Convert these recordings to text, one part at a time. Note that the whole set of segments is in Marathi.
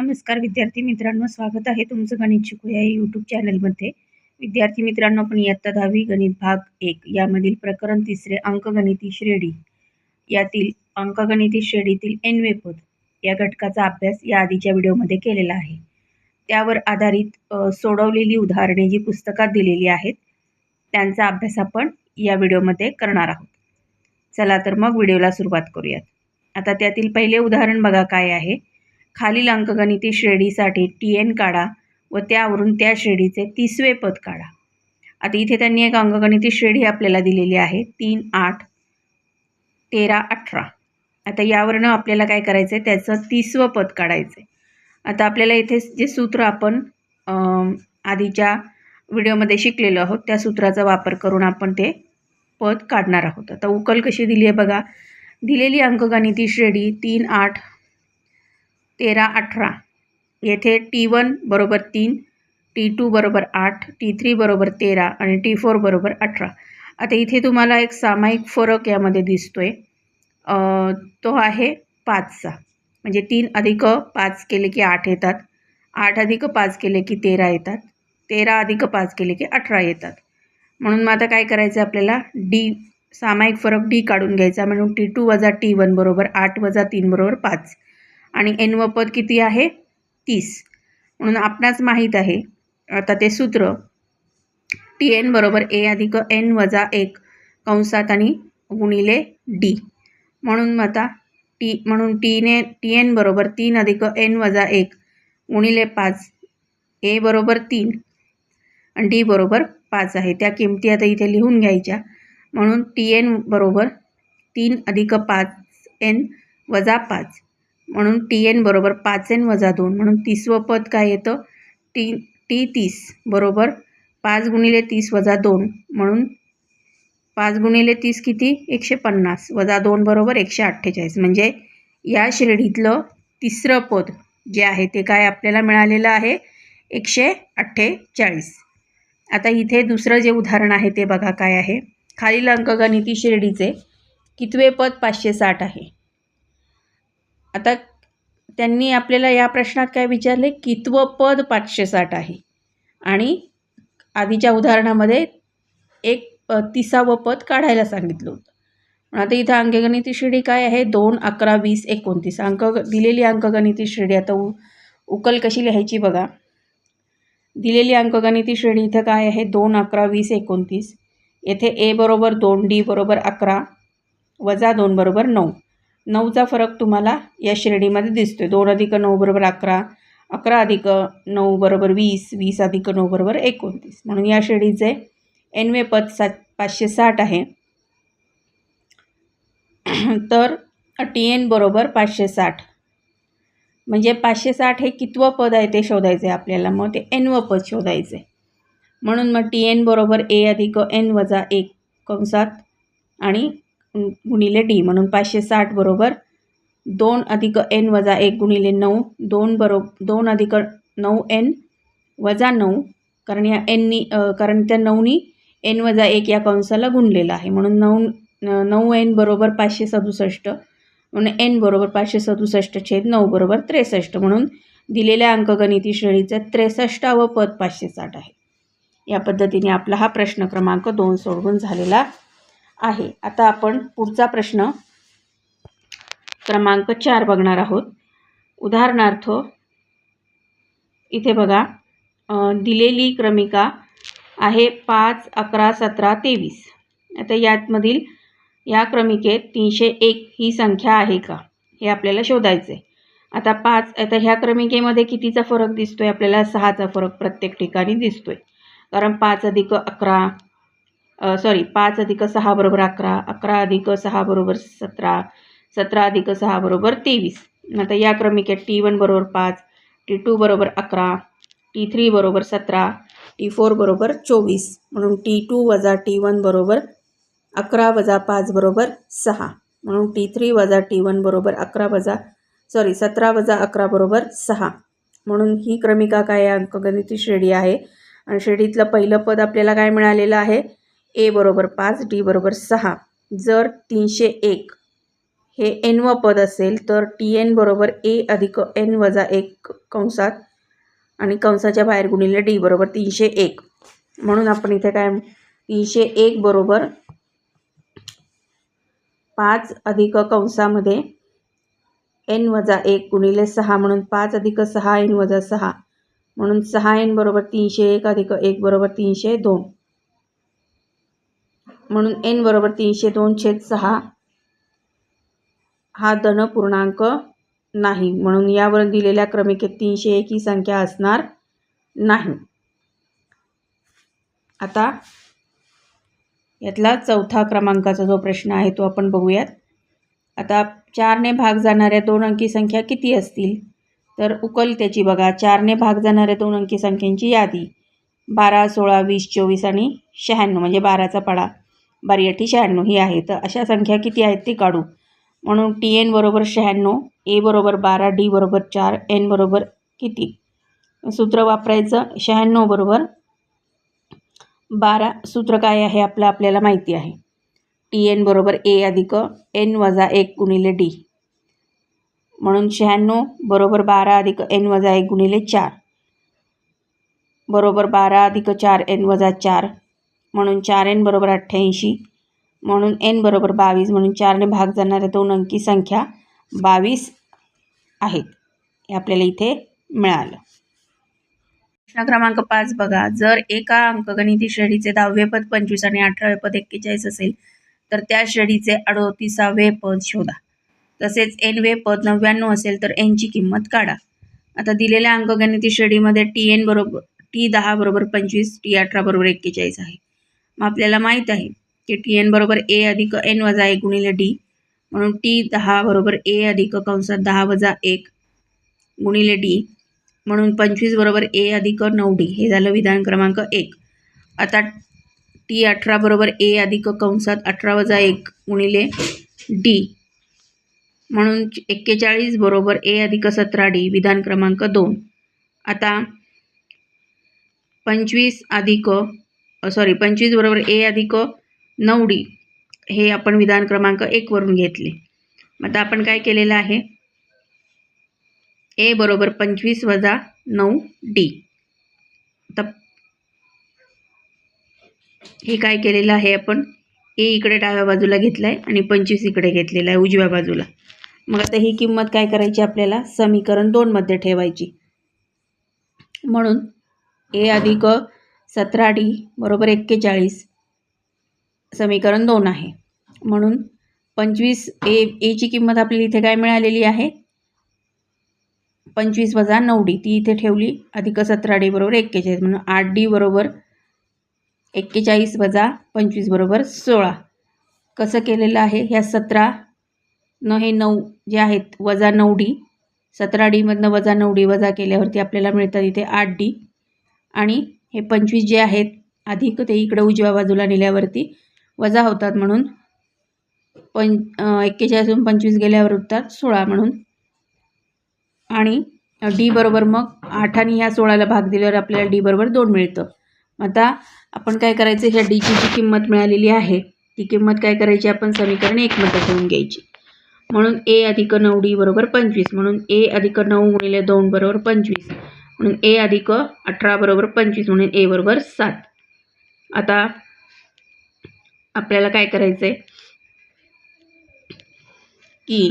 नमस्कार विद्यार्थी मित्रांनो स्वागत आहे तुमचं गणित शिकूया या यूट्यूब चॅनलमध्ये विद्यार्थी मित्रांनो आपण इयत्ता दहावी गणित भाग एक यामधील प्रकरण तिसरे अंकगणिती श्रेणी. यातील अंकगणिती श्रेणीतील एनवे पद या घटकाचा अभ्यास या आधीच्या व्हिडिओमध्ये केलेला आहे. त्यावर आधारित सोडवलेली उदाहरणे जी पुस्तकात दिलेली आहेत त्यांचा अभ्यास आपण या व्हिडिओमध्ये करणार आहोत. चला तर मग व्हिडिओला सुरुवात करूयात. आता त्यातील पहिले उदाहरण बघा काय आहे. खालील अंकगणिती श्रेणीसाठी टी एन काढा व त्यावरून त्या श्रेणीचे तिसवे पद काढा. आता इथे त्यांनी एक अंकगणिती श्रेणी आपल्याला दिलेली आहे. तीन आठ तेरा अठरा. आता यावरनं आपल्याला काय करायचं आहे त्याचं तिसवं पद काढायचं आहे आता आपल्याला इथे जे सूत्र आपण आधीच्या व्हिडिओमध्ये शिकलेलो आहोत त्या सूत्राचा वापर करून आपण ते पद काढणार आहोत. आता उकल कशी दिली आहे बघा. दिलेली अंकगणिती श्रेणी तीन आठ तेरा अठरा. येथे टी वन बरोबर तीन टी टू बरोबर आठ टी थ्री बरोबर तेरा आणि टी फोर बरोबर अठरा. आता इथे तुम्हाला एक सामायिक फरक यामध्ये दिसतो आहे तो आहे पाचचा. म्हणजे तीन अधिक पाच केले की आठ येतात. आठ अधिक पाच केले की तेरा येतात. तेरा अधिक पाच केले की अठरा येतात. म्हणून मग आता काय करायचं आपल्याला? डी सामायिक फरक डी काढून घ्यायचा. म्हणून टी टू वजा टी वन बरोबर आठ वजा तीन बरोबर पाच. आणि एन व पद किती आहे? तीस. म्हणून आपणास माहीत आहे आता ते सूत्र टी एन बरोबर ए अधिक एन वजा एक कंसात आणि गुणिले डी म्हणून मग आता टी म्हणून टीने टी एन बरोबर तीन अधिक एन वजा एक गुणिले पाच. ए बरोबर तीन. आणि डी बरोबर पाच आहे. त्या किमती आता इथे लिहून घ्यायच्या. म्हणून टी एन बरोबर तीन अधिक पाच एन वजा पाच. म्हणून टी एन बरोबर पाच एन वजा दोन. म्हणून तिसवं पद काय येतं? टी टी तीस बरोबर पाच गुणिले तीस वजा दोन. म्हणून पाच गुणिले तीस किती? एकशे पन्नास वजा दोन बरोबर एकशे अठ्ठेचाळीस. म्हणजे या श्रेणीतलं तिसरं पद जे आहे ते काय आपल्याला मिळालेलं आहे? एकशे अठ्ठेचाळीस. आता इथे दुसरं जे उदाहरण आहे ते बघा काय आहे. खालील अंकगणिती शिर्डीचे कितवे पद? पाचशे साठ आहे. आता त्यांनी आपल्याला या प्रश्नात काय विचारले? कितवं पद पाचशे साठ आहे. आणि आधीच्या उदाहरणामध्ये एक तिसावं पद काढायला सांगितलं होतं. आता इथं अंकगणिती श्रेणी काय आहे? दोन अकरा वीस एकोणतीस. अंक दिलेली अंकगणिती श्रेणी आता उ उकल कशी लिहायची बघा. दिलेली अंकगणिती श्रेणी इथं काय आहे? दोन अकरा वीस एकोणतीस. येथे ए बरोबर दोन डी बरोबर अकरा. वजा दोन बरोबर नऊ. नऊचा फरक तुम्हाला या श्रेणीमध्ये दिसतो आहे दोन अधिक नऊ बरोबर अकरा अकरा अधिक नऊ बरोबर वीस वीस अधिक नऊ बरोबर एकोणतीस. म्हणून या श्रेणीचे एनवे पद सात पाचशे साठ आहे. तर टी एन बरोबर पाचशे साठ. म्हणजे पाचशे साठ हे कितवं पद आहे ते शोधायचं आहे आपल्याला. मग ते एनवं पद शोधायचं आहे म्हणून मग टी एन बरोबर ए अधिक एन वजा एक कंसात आणि गुणिले डी म्हणून पाचशे साठ बरोबर दोन अधिक एन वजा एक गुणिले नऊ दोन बरो दोन अधिक नऊ एन वजा नऊ कारण या एननी कारण त्या नऊनी एन वजा एक या कंसाला गुणलेला आहे. म्हणून नऊ नऊ एन बरोबर पाचशे सदुसष्ट म्हणून एन बरोबर पाचशे सदुसष्ट छेद नऊ बरोबर त्रेसष्ट म्हणून दिलेल्या अंकगणिती श्रेणीचं त्रेसष्टावं पद पाचशे साठ आहे. या पद्धतीने आपला हा प्रश्न क्रमांक दोन सोडवून झालेला आहे. आता आपण पुढचा प्रश्न. क्रमांक चार बघणार आहोत. उदाहरणार्थ इथे बघा दिलेली क्रमिका आहे पाच अकरा सतरा तेवीस. आता यातमधील या क्रमिकेत तीनशे एक ही संख्या आहे का? हे आपल्याला शोधायचं आहे आता पाच आता ह्या क्रमिकेमध्ये कितीचा फरक दिसतो आहे आपल्याला सहाचा फरक प्रत्येक ठिकाणी दिसतो आहे कारण पाच अधिक अकरा सॉरी पाच अधिक सहा बरोबर अकरा अकरा अधिक सहा बरोबर सतरा सतरा अधिक सहा बरोबर तेवीस. आता या क्रमिकेत टी वन बरोबर पाच टी टू बरोबर अकरा टी थ्री बरोबर सतरा टी फोर बरोबर चोवीस. म्हणून टी टू वजा टी वन बरोबर अकरा वजा पाच बरोबर सहा. म्हणून टी थ्री वजा टी वन बरोबर अकरा वजा सॉरी सतरा वजा अकरा बरोबर सहा. म्हणून ही क्रमिका काय आहे? अंकगणिती श्रेणी आहे. आणि श्रेणीतलं पहिलं पद आपल्याला काय मिळालेलं आहे? ए बरोबर पाच डी बरोबर सहा. जर तीनशे एक हे एन व पद असेल तर टी एन बरोबर ए अधिक एन वजा एक कंसात आणि कंसाच्या बाहेर गुणिले डी बरोबर तीनशे एक. म्हणून आपण इथे काय तीनशे एक बरोबर पाच अधिक कंसामध्ये एन वजा एक गुणिले सहा म्हणून पाच अधिक सहा एन वजा सहा. म्हणून सहा एन बरोबर तीनशे एक अधिक एक बरोबर तीनशे दोन. म्हणून एन बरोबर तीनशे दोन छेद सहा हा धन पूर्णांक नाही. म्हणून यावर दिलेल्या क्रमिकेत तीनशे एक ही संख्या असणार नाही. आता यातला चौथा क्रमांकाचा जो प्रश्न आहे तो आपण बघूयात. आता चारने भाग जाणाऱ्या दोन अंकी संख्या किती असतील? तर उकल त्याची बघा. चारने भाग जाणाऱ्या दोन अंकी संख्यांची यादी बारा सोळा वीस चोवीस आणि शहाण्णव. म्हणजे बाराचा पाडा. बारी अठी शहाण्णव ही आहे. तर अशा संख्या किती आहेत ती काढू. म्हणून टी एन बरोबर शहाण्णव ए बरोबर बारा डी बरोबर चार एन बरोबर किती? सूत्र वापरायचं शहाण्णव बरोबर बारा. सूत्र काय आहे? आपलं आपल्याला माहिती आहे. टी एन बरोबर ए अधिक एन वजा एक गुणिले डी म्हणून शहाण्णव बरोबर बारा अधिक एन वजा एक गुणिले चार. बरोबर बारा अधिक चार एन वजा चार. म्हणून चार एन बरोबर अठ्ठ्याऐंशी म्हणून एन बरोबर बावीस म्हणून चारने भाग जाणाऱ्या दोन अंकी संख्या बावीस आहेत. हे आपल्याला इथे मिळालं. प्रश्न क्रमांक पाच बघा. जर एका अंकगणिती श्रेणीचे दहावे पद पंचवीस आणि अठरावे पद एक्केचाळीस असेल तर त्या श्रेणीचे अडोतीसावे पद शोधा. तसेच एनवे पद नव्याण्णव असेल तर एनची किंमत काढा. आता दिलेल्या अंकगणिती श्रेणीमध्ये टी एन बरोबर टी दहा बरोबर पंचवीस टी अठरा बरोबर एक्केचाळीस आहे. मग आपल्याला माहीत आहे की टी एन बरोबर ए अधिक एन वजा एक गुणिले डी म्हणून टी दहा बरोबर ए अधिक कंसात दहा वजा एक गुणिले डी म्हणून पंचवीस बरोबर ए अधिक नऊ डी हे झालं विधान क्रमांक एक. आता टी अठरा बरोबर ए अधिक कंसात अठरा वजा एक गुणिले डी म्हणून एक्केचाळीस बरोबर ए अधिक सतरा डी विधान क्रमांक दोन. आता पंचवीस अधिक सॉरी पंचवीस बरोबर ए अधिक नऊ डी. हे आपण विधान क्रमांक एकवरून घेतले. आता आपण काय केलेलं आहे? ए बरोबर पंचवीस वजा नऊ डी. आता हे काय केलेलं आहे आपण? ए इकडे डाव्या बाजूला घेतला आहे आणि पंचवीस इकडे घेतलेला आहे उजव्या बाजूला. मग आता ही किंमत काय करायची आपल्याला? समीकरण दोनमध्ये ठेवायची. म्हणून ए अधिक सतरा डी बरोबर एक्केचाळीस. समीकरण दोन आहे. म्हणून पंचवीस ए एची किंमत आपल्याला इथे काय मिळालेली आहे? पंचवीस वजा नऊ डी ती इथे ठेवली. अधिक सतरा डी बरोबर एक्केचाळीस. म्हणून आठ डी बरोबर एक्केचाळीस वजा पंचवीस बरोबर सोळा. कसं केलेलं आहे? ह्या सतरा न हे नऊ जे आहेत वजा नऊ डी सतरा डीमधनं वजा नऊ डी वजा केल्यावरती आपल्याला मिळतात इथे आठ डी आणि हे पंचवीस जे आहेत अधिक ते इकडं उजव्या बाजूला नेल्यावरती वजा होतात म्हणून पं एक्केचाळीसून पंचवीस गेल्यावर उत्तर सोळा म्हणून. आणि डी बरोबर मग आठाने ह्या सोळाला भाग दिल्यावर आपल्याला डी बरोबर दोन मिळतं. आता आपण काय करायचं ह्या डीची जी किंमत मिळालेली आहे ती किंमत काय करायची आपण समीकरण एकमध्ये ठेवून घ्यायची. म्हणून ए अधिक नऊ डी बरोबर पंचवीस म्हणून ए अधिक नऊ गुणिले दोन बरोबर पंचवीस. म्हणून ए अधिक अठरा बरोबर पंचवीस म्हणून ए बरोबर सात. आता आपल्याला काय करायचं आहे की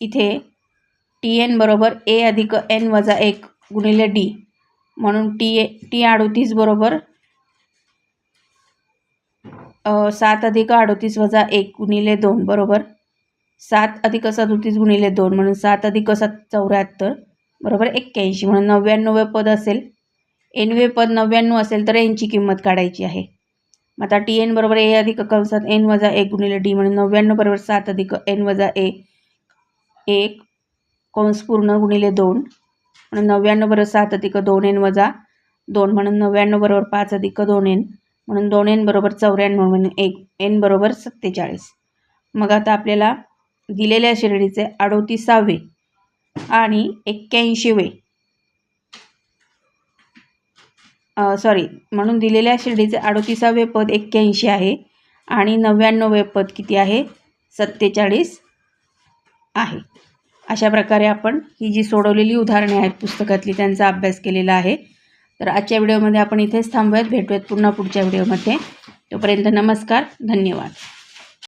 इथे टी एन बरोबर ए अधिक एन वजा एक गुणिले डी म्हणून टी ए टी अडोतीस बरोबर सात अधिक अडोतीस वजा एक गुणिले दोन बरोबर सात अधिक सदोतीस गुणिले दोन म्हणून सात अधिक सात चौऱ्याहत्तर बरोबर एक्क्याऐंशी म्हणून नव्याण्णव पद असेल. एनवे पद नव्याण्णव असेल तर एनची किंमत काढायची आहे. मग आता टी एन बरोबर ए अधिक कंसात एन वजा एक गुणिले डी म्हणून नव्याण्णव बरोबर सात अधिक एन वजा ए एक कंस पूर्ण गुणिले दोन म्हणून नव्याण्णव बरोबर सात अधिक दोन एन वजा दोन म्हणून नव्याण्णव बरोबर पाच अधिक दोन एन म्हणून दोन एन बरोबर चौऱ्याण्णव म्हणून एक एन बरोबर सत्तेचाळीस. मग आता आपल्याला दिलेल्या श्रेणीचे अडोतीसावे आणि एक्क्याऐंशीवे. सॉरी म्हणून दिलेल्या शिर्डीचे अडोतीसावे पद एक्क्याऐंशी आहे आणि नव्याण्णवे पद किती आहे? सत्तेचाळीस आहे. अशा प्रकारे आपण ही जी सोडवलेली उदाहरणे आहेत पुस्तकातली त्यांचा अभ्यास केलेला आहे. तर आजच्या व्हिडिओमध्ये आपण इथेच थांबूयात. भेटूयात पुन्हा पुढच्या व्हिडिओमध्ये. तोपर्यंत नमस्कार धन्यवाद.